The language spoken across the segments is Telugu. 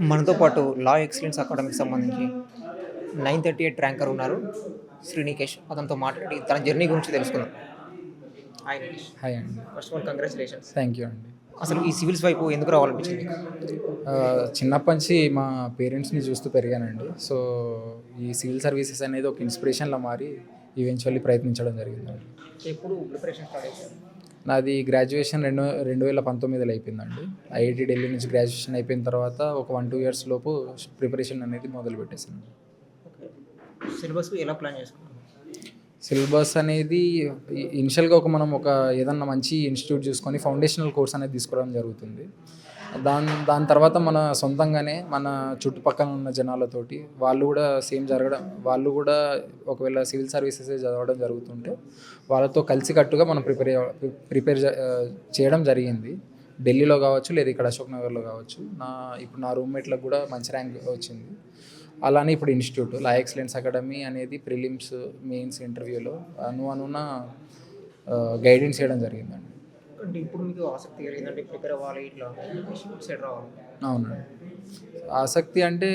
మనతో పాటు లా ఎక్సలెన్స్ అకాడమీకి సంబంధించి నైన్ థర్టీ ఎయిట్ ర్యాంకర్ ఉన్నారు శ్రీనికేష్. అతనితో మాట్లాడి తన జర్నీ గురించి తెలుసుకుందాం. హాయ్ హాయ్ అండి first of all congratulations thank you అండి అసలు ఈ సివిల్స్ వైపు ఎందుకు రావాలనిపించింది? చిన్నప్పటి నుంచి మా పేరెంట్స్ని చూస్తూ పెరిగానండి. సో ఈ సివిల్ సర్వీసెస్ అనేది ఒక ఇన్స్పిరేషన్లా మారి ఈవెన్చువల్లీ ప్రయత్నించడం జరిగిందండి. ఎప్పుడు ప్రిపరేషన్ స్టార్ట్ నాది గ్రాడ్యుయేషన్ రెండు రెండు వేల పంతొమ్మిదిలో అయిపోయిందండి. ఐఐటి ఢిల్లీ నుంచి గ్రాడ్యుయేషన్ అయిపోయిన తర్వాత ఒక వన్ టూ ఇయర్స్ లోపు ప్రిపరేషన్ అనేది మొదలు పెట్టేసాను ఓకే సిలబస్ ఎలా ప్లాన్ చేసుకున్నాను సిలబస్ అనేది ఇనిషియల్గా ఒక మనం ఒక ఏదన్నా మంచి ఇన్స్టిట్యూట్ చూసుకొని ఫౌండేషనల్ కోర్స్ అనేది తీసుకోవడం జరుగుతుంది. దాని దాని తర్వాత మన సొంతంగానే మన చుట్టుపక్కల ఉన్న జనాలతోటి వాళ్ళు కూడా సేమ్ జరగడం వాళ్ళు కూడా ఒకవేళ సివిల్ సర్వీసెస్ చదవడం జరుగుతుంటే వాళ్ళతో కలిసికట్టుగా మనం ప్రిపేర్ ప్రిపేర్ చేయడం జరిగింది. ఢిల్లీలో కావచ్చు లేదా ఇక్కడ అశోక్ నగర్లో కావచ్చు. నా ఇప్పుడు నా రూమ్మేట్లకు కూడా మంచి ర్యాంక్ వచ్చింది. అలానే ఇప్పుడు ఇన్స్టిట్యూట్ లా ఎక్సలెన్స్ అకాడమీ అనేది ప్రిలిమ్స్ మెయిన్స్ ఇంటర్వ్యూలో అను అనున గైడెన్స్ చేయడం జరిగిందండి. అంటే ఇప్పుడు మీకు ఆసక్తి కలిగిందంటే ప్రిపేర్ అవ్వాలి ఇట్లా సైడ్ రావాలి? అవునండి ఆసక్తి అంటే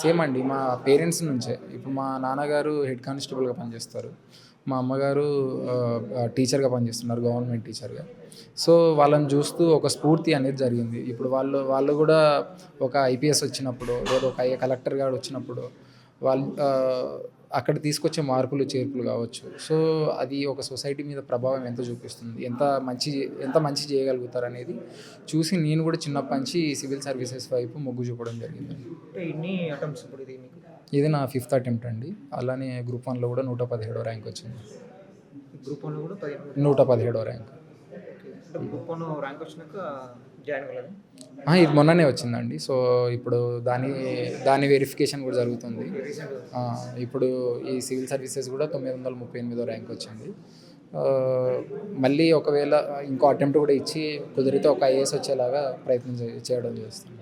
సేమ్ అండి. మా పేరెంట్స్ నుంచే. ఇప్పుడు మా నాన్నగారు హెడ్ కానిస్టేబుల్గా పనిచేస్తారు. మా అమ్మగారు టీచర్గా పనిచేస్తున్నారు గవర్నమెంట్ టీచర్గా. సో వాళ్ళని చూస్తూ ఒక స్ఫూర్తి అనేది జరిగింది. ఇప్పుడు వాళ్ళు వాళ్ళు కూడా ఒక ఐపీఎస్ వచ్చినప్పుడు లేదా ఒక ఐఏ కలెక్టర్ గారు వచ్చినప్పుడు వాళ్ళు అక్కడ తీసుకొచ్చే మార్పులు చేర్పులు కావచ్చు. సో అది ఒక సొసైటీ మీద ప్రభావం ఎంత చూపిస్తుంది? ఎంత మంచి ఎంత మంచి చేయగలుగుతారు అనేది చూసి నేను కూడా చిన్నప్పటి నుంచి సివిల్ సర్వీసెస్ వైపు మొగ్గు చూపడం జరిగింది. అంటే ఎన్ని అటెంప్ట్స్ ఇప్పుడు ఇది మీకు? ఇది నా ఫిఫ్త్ అటెంప్ట్ అండి. అలానే గ్రూప్ వన్లో కూడా నూట పదిహేడో ర్యాంక్ వచ్చింది. గ్రూప్ వన్లో కూడా నూట పదిహేడో ర్యాంక్. గ్రూప్ వన్ ర్యాంక్ వచ్చినాక జాయిన్ అవ్వలేదు? ఆ, ఇది మొన్ననే వచ్చిందండి. సో ఇప్పుడు దాని దాని వెరిఫికేషన్ కూడా జరుగుతుంది. ఇప్పుడు ఈ సివిల్ సర్వీసెస్ కూడా తొమ్మిది వందల ముప్పై ఎనిమిదో ర్యాంక్ వచ్చింది. మళ్ళీ ఒకవేళ ఇంకో అటెంప్ట్ కూడా ఇచ్చి కుదిరితే ఒక ఐఏఎస్ వచ్చేలాగా ప్రయత్నం చేయడం చేస్తాను